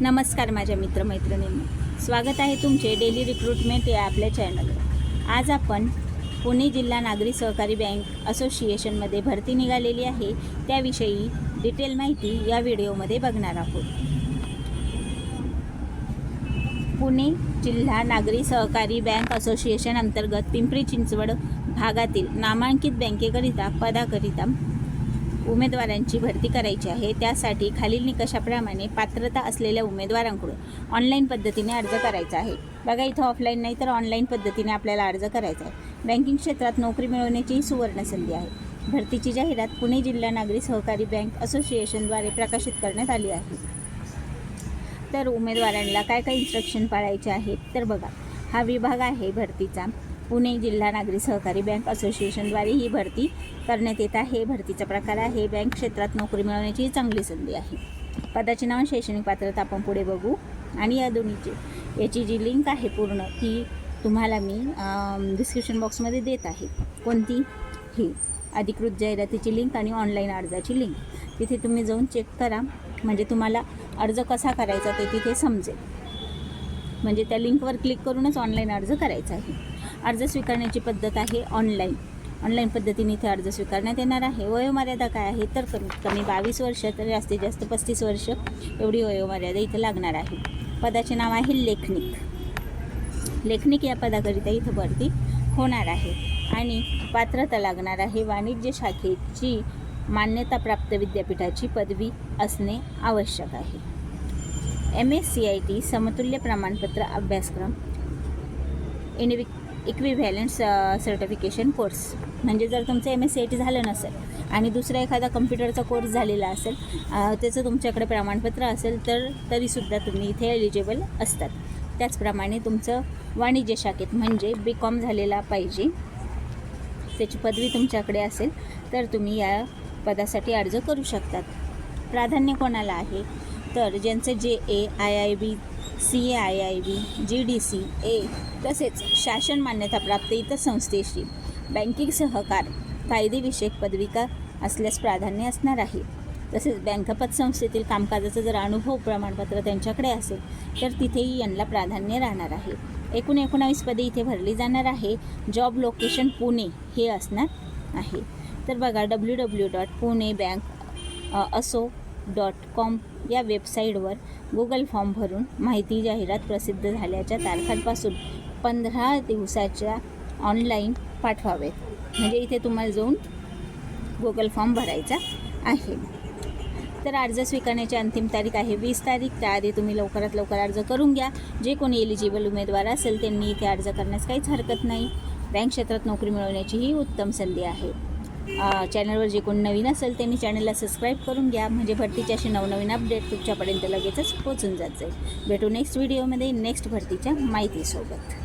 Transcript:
नमस्कार माझ्या मित्रमैत्रिणींनो. स्वागत आहे तुमचे डेली रिक्रुटमेंट या आपल्या चॅनलवर. आज आपण पुणे जिल्हा नागरी सहकारी बँक असोसिएशनमध्ये भरती निघालेली आहे. त्याविषयी डिटेल माहिती या व्हिडिओमध्ये बघणार आहोत. पुणे जिल्हा नागरी सहकारी बँक असोसिएशन अंतर्गत पिंपरी चिंचवड भागातील नामांकित बँकेकरिता पदाकरिता उमेदवारांची भरती करायची आहे. त्यासाठी खालील निकषाप्रमाणे पात्रता असलेल्या उमेदवारांकडून ऑनलाईन पद्धतीने अर्ज करायचा आहे. बघा इथं ऑफलाईन नाही तर ऑनलाईन पद्धतीने आपल्याला अर्ज करायचा आहे. बँकिंग क्षेत्रात नोकरी मिळवण्याचीही सुवर्ण संधी आहे. भरतीची जाहिरात पुणे जिल्हा नागरी सहकारी बँक असोसिएशनद्वारे प्रकाशित करण्यात आली आहे. तर उमेदवारांना काय काय इन्स्ट्रक्शन पाळायचे आहेत तर बघा. हा विभाग आहे भरतीचा. पुणे जिल्हा नागरी सहकारी बँक असोसिएशनद्वारे ही भरती करण्यात येत आहे. भरतीचा प्रकार आहे. बँक क्षेत्रात नोकरी मिळवण्याची ही चांगली संधी आहे. पदाचे नाव शैक्षणिक पात्रता आपण पुढे बघू. आणि या दोन्हीची याची जी लिंक आहे पूर्ण ती तुम्हाला मी डिस्क्रिप्शन बॉक्समध्ये देत आहे. कोणती? ही. अधिकृत जाहिरातीची लिंक आणि ऑनलाईन अर्जाची लिंक. तिथे तुम्ही जाऊन चेक करा. म्हणजे तुम्हाला अर्ज कसा करायचा ते तिथे समजेल. म्हणजे त्या लिंकवर क्लिक करूनच ऑनलाईन अर्ज करायचा आहे. अर्ज स्वीकारण्याची पद्धत आहे ऑनलाईन ऑनलाईन पद्धतीने इथे अर्ज स्वीकारण्यात येणार आहे. वयोमर्यादा काय आहे तर कमीत कमी बावीस वर्ष तर जास्तीत जास्त पस्तीस वर्ष एवढी वयोमर्यादा इथे लागणार आहे. पदाचे नाव आहे लेखनिक. लेखनिक या पदाकरिता इथं भरती होणार आहे. आणि पात्रता लागणार आहे वाणिज्य शाखेची मान्यताप्राप्त विद्यापीठाची पदवी असणे आवश्यक आहे. M S C I T समतुल्य प्रमाणपत्र अभ्यासक्रम. इनविक इक्विव्हॅलन्स सर्टिफिकेशन कोर्स म्हणजे जर तुमचं M S C I T झालं नसेल आणि दुसरा एखादा कम्प्युटरचा कोर्स झालेला असेल त्याचं तुमच्याकडे प्रमाणपत्र असेल तर तरीसुद्धा तुम्ही इथे एलिजिबल असतात. त्याचप्रमाणे तुमचं वाणिज्य शाखेत म्हणजे बी कॉम झालेला पाहिजे. त्याची पदवी तुमच्याकडे असेल तर तुम्ही या पदासाठी अर्ज करू शकतात. प्राधान्य कोणाला आहे? तर ज्यांचं जे A I I B C A I I B G D C A तसेच शासन मान्यताप्राप्त इतर संस्थेशी बँकिंग सहकार कायदेविषयक पदविका असल्यास प्राधान्य असणार आहे. तसेच बँक पतसंस्थेतील कामकाजाचा जर अनुभव प्रमाणपत्र त्यांच्याकडे असेल तर तिथेही यांना प्राधान्य राहणार आहे. एकूण एकोणावीस पदे इथे भरली जाणार आहे. जॉब लोकेशन पुणे हे असणार आहे. तर बघा W W dot Pune bank असो डॉट कॉम या वेबसाईटवर गुगल फॉर्म भरून माहिती जाहिरात प्रसिद्ध झाल्याच्या तारखांपासून पंधरा दिवसाच्या ऑनलाईन पाठवावेत. म्हणजे इथे तुम्हाला जाऊन गुगल फॉर्म भरायचा आहे. तर अर्ज स्वीकारण्याची अंतिम तारीख आहे वीस तारीख. त्याआधी तुम्ही लवकरात लवकर अर्ज करून घ्या. जे कोणी एलिजिबल उमेदवार असेल त्यांनी इथे अर्ज करण्यास काहीच हरकत नाही. बँक क्षेत्रात नोकरी मिळवण्याची ही उत्तम संधी आहे. चॅनलवर जे कोण नवीन असेल त्यांनी चॅनलला सबस्क्राईब करून घ्या. म्हणजे भरतीच्या असे नवनवीन अपडेट तुमच्यापर्यंत लगेचच पोचून जात जाईल. भेटू नेक्स्ट व्हिडिओमध्ये नेक्स्ट भरतीच्या माहितीसोबत.